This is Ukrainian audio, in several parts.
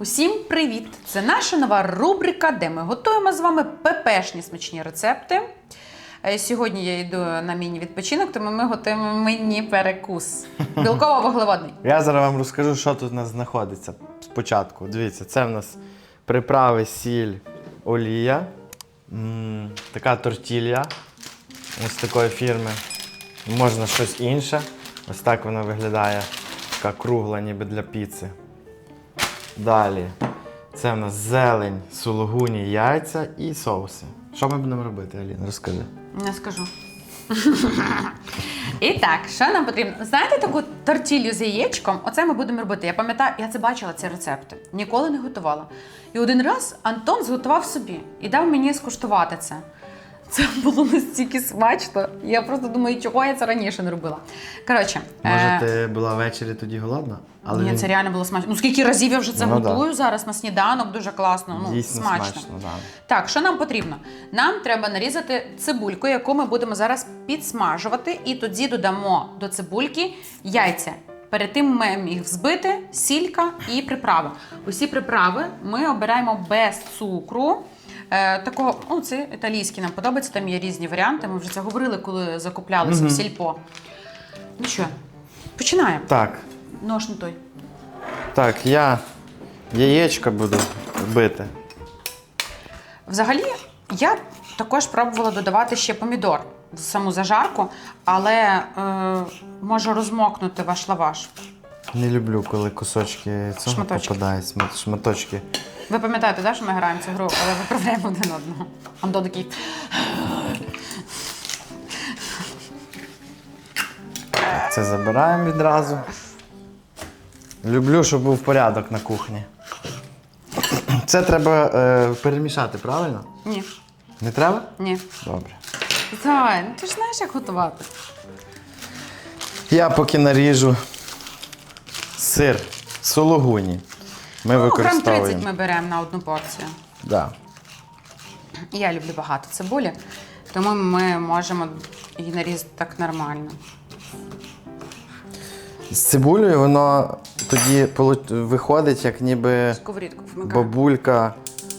Усім привіт! Це наша нова рубрика, де ми готуємо з вами ППшні смачні рецепти. Е, Сьогодні я йду на міні-відпочинок, тому ми готуємо міні-перекус. Білково-вуглеводний. Я зараз вам розкажу, що тут у нас знаходиться спочатку. Дивіться, це в нас приправи, сіль, олія, М, така тортілья ось такої фірми. Можна щось інше. Ось так вона виглядає. Така кругла, ніби для піци. Далі. Це в нас зелень, сулугуні, яйця і соуси. Що ми будемо робити, Аліна? Розкажи. Не скажу. І так, що нам потрібно? Знаєте таку тортілью з яєчком? Оце ми будемо робити. Я пам'ятаю, я це бачила, ці рецепти. Ніколи не готувала. І один раз Антон зготував собі і дав мені скуштувати це. Це було настільки смачно. Я просто думаю, чого я це раніше не робила. Коротше, Може, е, ти була ввечері тоді голодна? Але ні, він це реально було смачно. Ну скільки разів я вже це Ну, да. готую зараз на сніданок, дуже класно. Ну, дійсно смачно. смачно. да. Так, що нам потрібно? Нам треба нарізати цибульку, яку ми будемо зараз підсмажувати, і тоді додамо до цибульки яйця. Перед тим маємо їх взбити, сілька і приправи. Усі приправи ми обираємо без цукру. Е, такого, ну, це італійський нам подобається, там є різні варіанти. Ми вже це говорили, коли закуплялися в сільпо. Ну що, починаємо. Так, Нож не той. Так, я яєчко буду бити. Взагалі, я також пробувала додавати ще помідор в саму зажарку, але е, може розмокнути ваш лаваш. Не люблю, коли кусочки цього Шматочки. попадають, шма- шматочки. Ви пам'ятаєте, да, що ми граємо цю гру, але виправляємо один одного. Антон такий. Це забираємо відразу. Люблю, щоб був порядок на кухні. Це треба е, перемішати, правильно? Ні, Не треба? ні. Добре. Зай, ну ти ж знаєш, як готувати. Я поки наріжу сир сулугуні. Ми Ну, грам 30 ми беремо на одну порцію. Да. Я люблю багато цибулі, тому ми можемо її нарізати так нормально. З цибулею воно тоді виходить, як ніби Сковорідку вмикаю. бабулька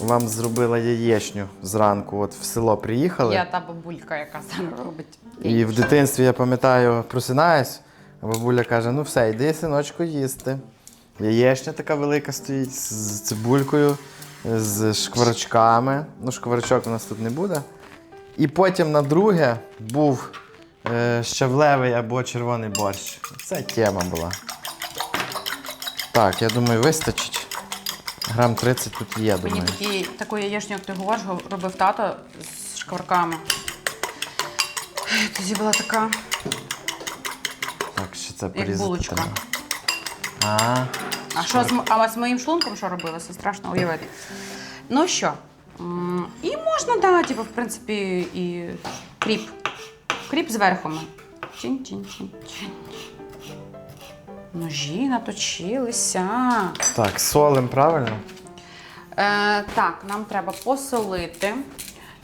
вам зробила яєчню зранку. От в село приїхали. Я та бабулька, яка саме робить. І в дитинстві я пам'ятаю, просинаюсь, а бабуля каже: ну все, йди, синочку, їсти. Яєчня така велика стоїть з цибулькою, з шкварочками. Ну, шкварочок у нас тут не буде. І потім на друге був е, щавлевий або червоний борщ. Це тема була. Так, я думаю, вистачить. Грам 30 тут є, Мені думаю. такі, таку яєчню, як ти говориш, го- робив тато з шкварками. Тоді була така. Так, ще це порізати. булочка. треба. А, А що з, м- а з моїм шлунком що робилося? Страшно уявити. Ну що? м, І можна, да, типу, в принципі, і кріп. Кріп зверху ми. Чин-чин-чин-чин. Ножі наточилися. так, солим, правильно? Е, так, нам треба посолити.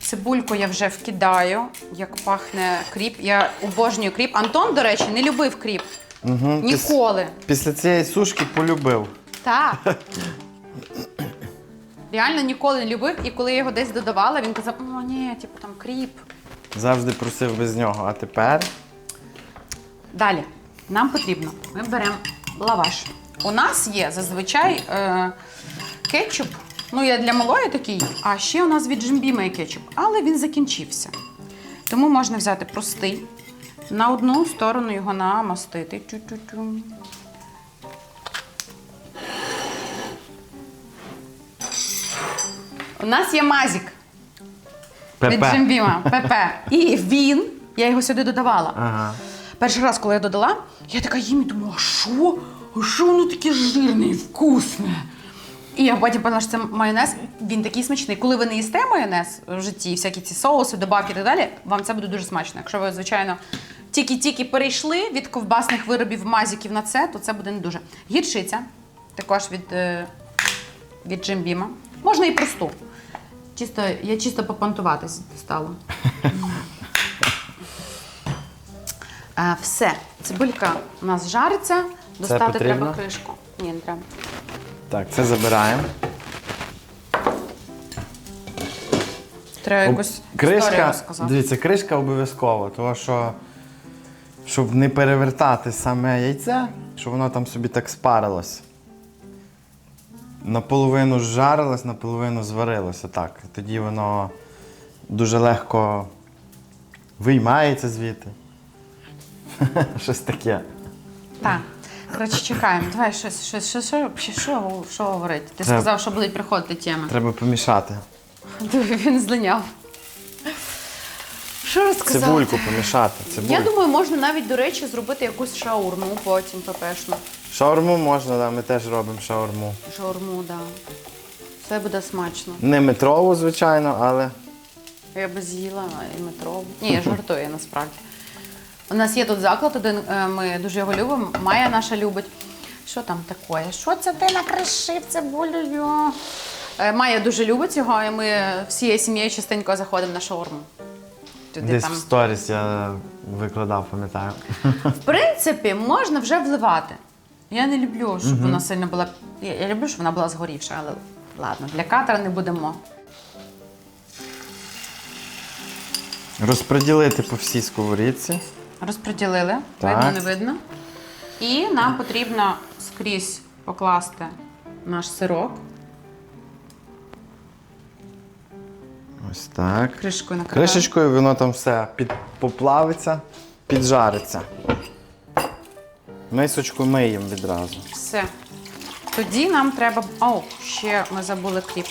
Цибульку я вже вкидаю, як пахне кріп. Я обожнюю кріп. Антон, до речі, не любив кріп. Угу. Ніколи. Після цієї сушки полюбив. Так. Реально ніколи не любив, і коли я його десь додавала, він казав, о, ні, типу там кріп. Завжди просив без нього. А тепер Далі, нам потрібно, ми беремо лаваш. У нас є зазвичай е, кетчуп. Ну, я для малої такий, а ще у нас від Джимбіма є кетчуп, але він закінчився. Тому можна взяти простий, на одну сторону його намастити. Тю-тю-тю. У нас є мазік від Джимбіма, ПП. І він, я його сюди додавала. Ага. Перший раз, коли я додала, я така їм і думаю, а що? А що воно таке жирне і вкусне? І я потім поняла, що це майонез, він такий смачний. Коли ви не їсте майонез в житті, всякі ці соуси, добавки і так далі, вам це буде дуже смачно. Якщо ви, звичайно, тільки-тільки перейшли від ковбасних виробів мазиків на це, то це буде не дуже. Гірчиця, також від, е, від Джимбіма. Можна і просту. Чисто, я чисто попонтуватись стала. Е, все, цибулька у нас жариться. Достати треба кришку. Ні, не треба. Так, це забираємо. Треба Об- якусь історію кришка, розказати. дивіться, кришка обов'язково, тому що щоб не перевертати саме яйце, щоб воно там собі так спарилось. Наполовину зжарилось, наполовину зварилося так. Тоді воно дуже легко виймається звідти. Щось таке. Так. Коротше, чекаємо. Давай щось, щось, що, що, що, що, що говорити? Ти Треба- сказав, що будуть приходити теми. Треба помішати. Диви, Він злиняв. Що розказати? Цибульку помішати. Цибульку. Я думаю, можна навіть, до речі, зробити якусь шаурму потім пепешну. Шаурму можна, да, ми теж робимо шаурму. Шаурму, так. Да. Це буде смачно. Не метрову, звичайно, але Я би з'їла і метро. Ні, я жартую насправді. У нас є тут заклад один, е, ми дуже його любимо. Майя наша любить. Що там таке? Що це ти накришив цибулею? Е, Майя дуже любить його, і ми всією сім'єю частенько заходимо на шаурму. Туди десь там. в сторіс я викладав, пам'ятаю. В принципі, можна вже вливати. Я не люблю, щоб вона сильно була. Я, я люблю, щоб вона була згорівша, але ладно, для катера не будемо. Розподілити по всій сковорідці. Розподілили, Так. видно, не видно. І нам потрібно скрізь покласти наш сирок, Ось так. кришкою накриваємо. Кришечкою воно там все під, поплавиться, піджариться. Мисочку миємо відразу. Все. Тоді нам треба. О, ще ми забули кріп.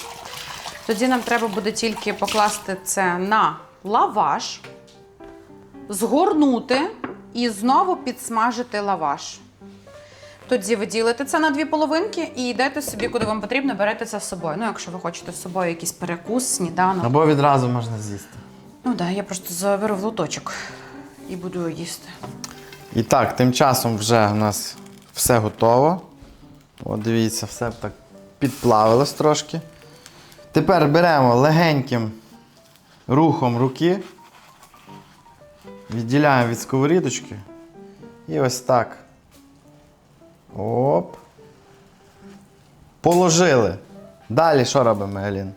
Тоді нам треба буде тільки покласти це на лаваш, згорнути і знову підсмажити лаваш. Тоді ви ділите це на дві половинки і йдете собі, куди вам потрібно, берете це з собою. Ну, якщо ви хочете з собою якийсь перекус, сніданок. Або відразу можна з'їсти. Ну так, да, я просто заберу в лоточок і буду їсти. І так, тим часом вже у нас все готово. От дивіться, все так підплавилось трошки. Тепер беремо легеньким рухом руки, відділяємо від сковорідочки. І ось так. Оп. Положили. Далі що робимо, Елін?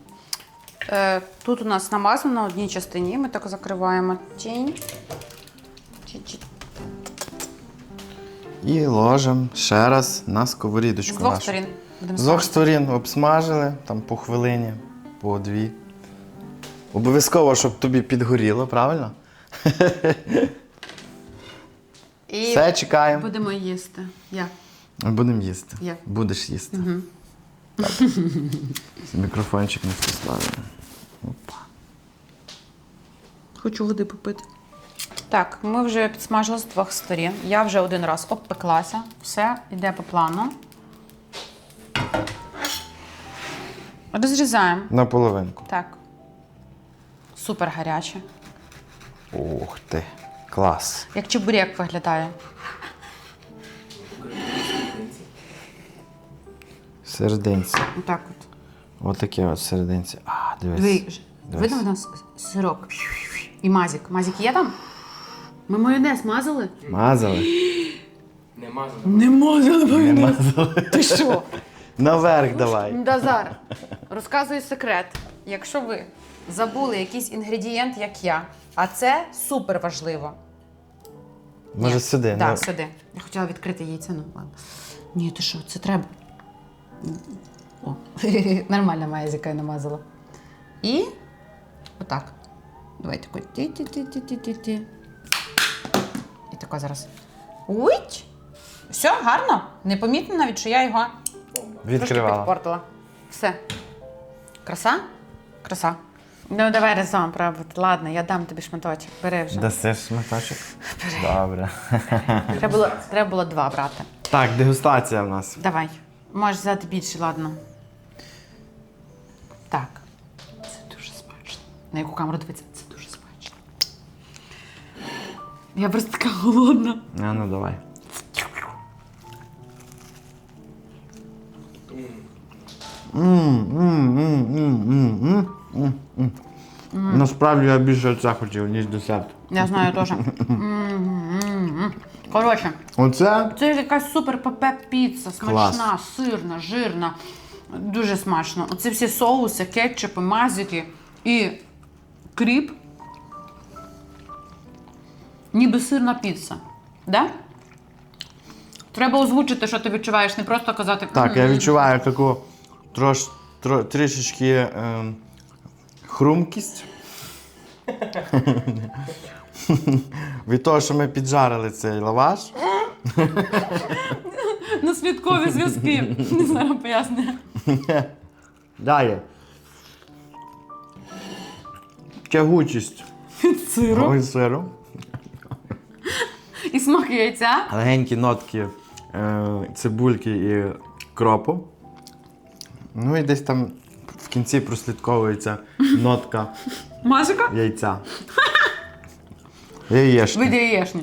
Е, тут у нас намазано на одній частині. Ми так закриваємо тінь. І ложимо ще раз на сковорідочку. З двох нашу. сторін. будемо З двох сторін обсмажили, там по хвилині, по дві. Обов'язково, щоб тобі підгоріло, правильно? І Все, чекаємо. будемо їсти. Як? Будемо їсти. Як? Будеш їсти. Так. Мікрофончик не поставили. Опа. Хочу води попити. Так, ми вже підсмажили з двох сторін. Я вже один раз обпеклася. Все йде по плану. Розрізаємо. На половинку. Так. Супер гаряче. Ух ти. Клас. Як чебурек виглядає. Серединці. Отак от. Отаке от серединці. А, дивись. Диви, Дивись. видно у нас сирок. І мазік. Мазік є там? Ми майонез мазали? Мазали? Не мазано. Не мазали Не мазали. Ти що? Наверх давай. Дазар, розказую секрет. Якщо ви забули якийсь інгредієнт, як я, а це супер важливо. Може Ні. сюди. Так, ну. сюди. Я хотіла відкрити яйце, ну ладно. Ні, ти що, це треба. О, нормально моя язика я намазала. І отак. Давайте тако. Ті-ті-ті-ті-ті-ті. І тако зараз. Уйч! Все, гарно. Непомітно навіть, що я його трошки підпортила. Все. Краса? Краса. Ну, давай разом пробувати. Ладно, я дам тобі шматочок. Бери вже. Дасиш шматочок? Добре. Треба було, треба було два брати. Так, дегустація в нас. Давай. Можеш взяти більше, ладно. Так. Це дуже смачно. На яку камеру дивитися? Це дуже смачно. Я просто така голодна. А, ну давай. М, м, м, м, м, м, м, м. Насправді я більше це хотів, ніж десерт. Я знаю теж. М-м-м. Коротше, Оце це якась супер пепе піца, Клас. смачна, сирна, жирна. Дуже смачно. Оці всі соуси, кетчупи, мазики і кріп. Ніби сирна піца. Да? Треба озвучити, що ти відчуваєш, не просто казати. так, я «М, відчуваю таку трош, тро, трішечки ем, хрумкість. Від того, що ми піджарили цей лаваш. Наслідкові зв'язки. Не знаю, пояснює. Далі. Тягучість Від сиру. Ой, сиру. І смак яйця. Легенькі нотки е, цибульки і кропу. Ну і десь там кінці прослідковується нотка Мазика. яйця. Яєшня. Від яєшні.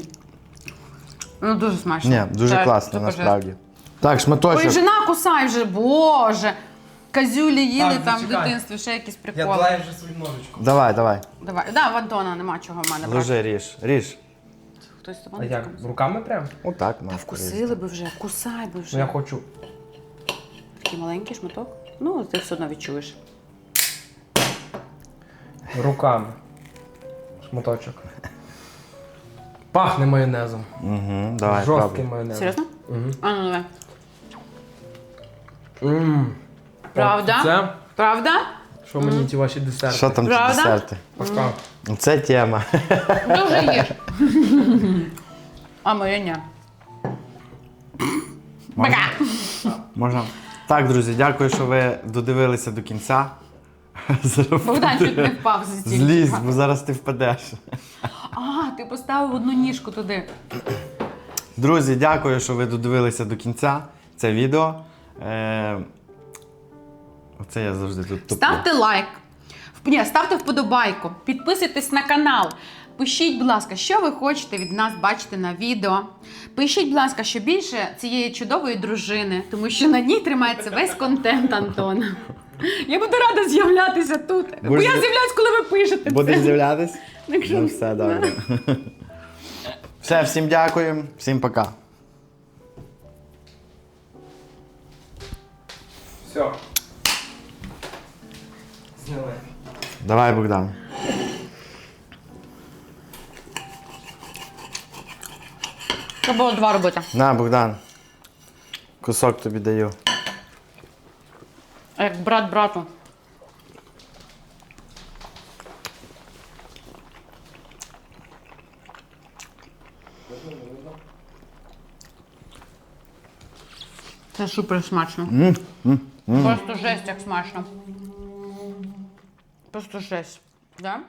Ну, дуже смачно. Ні, дуже Так, класно супер насправді. Так, Ой, шматочок. жена кусай вже, боже. Казюлі їли Так, там в зачекай. дитинстві, ще якісь Я приколи. длаю вже свою ножичку. Давай, давай. Давай. Да, в Антона нема чого в мене брати. Ложи, ріж. Ріж. Хтось з А тобою як? Руками прям? Отак, Та на. вкусили би вже, кусай би Ну вже. я хочу. Такий маленький шматок. Ну, ти все одно відчуєш. Руками. Шматочок. Пахне майонезом. Угу, давай, Жорстким пробуй. майонезом. Серйозно? Угу. А ну давай. Ммм. Правда? Це? Правда? Що мені ті ваші десерти? Що там ці Правда? десерти? Пока. Це тема. Дуже їж. А моя ні. Пока. Можна. Так, друзі, дякую, що ви додивилися до кінця. Богдан чуть не впав з стільчика. Злізь, бо зараз ти впадеш. А, ти поставив одну ніжку туди. Друзі, дякую, що ви додивилися до кінця це відео. Е... Оце я завжди тут туплю. Ставте лайк. Ні, ставте вподобайку, підписуйтесь на канал. Пишіть, будь ласка, що ви хочете від нас бачити на відео. Пишіть, будь ласка, що більше цієї чудової дружини, тому що на ній тримається весь контент Антона. Я буду рада з'являтися тут. Бо я з'являюсь, коли ви пишете. Будеш це. з'являтись? Якщо- Ну, все добре. Все, всім дякую, всім пока. Все. Зняли. Давай, Богдан. Треба було два робити. На, Богдан. Кусок тобі даю. Як брат брату. Це супер смачно. Просто жесть, як смачно. Просто жесть. Да?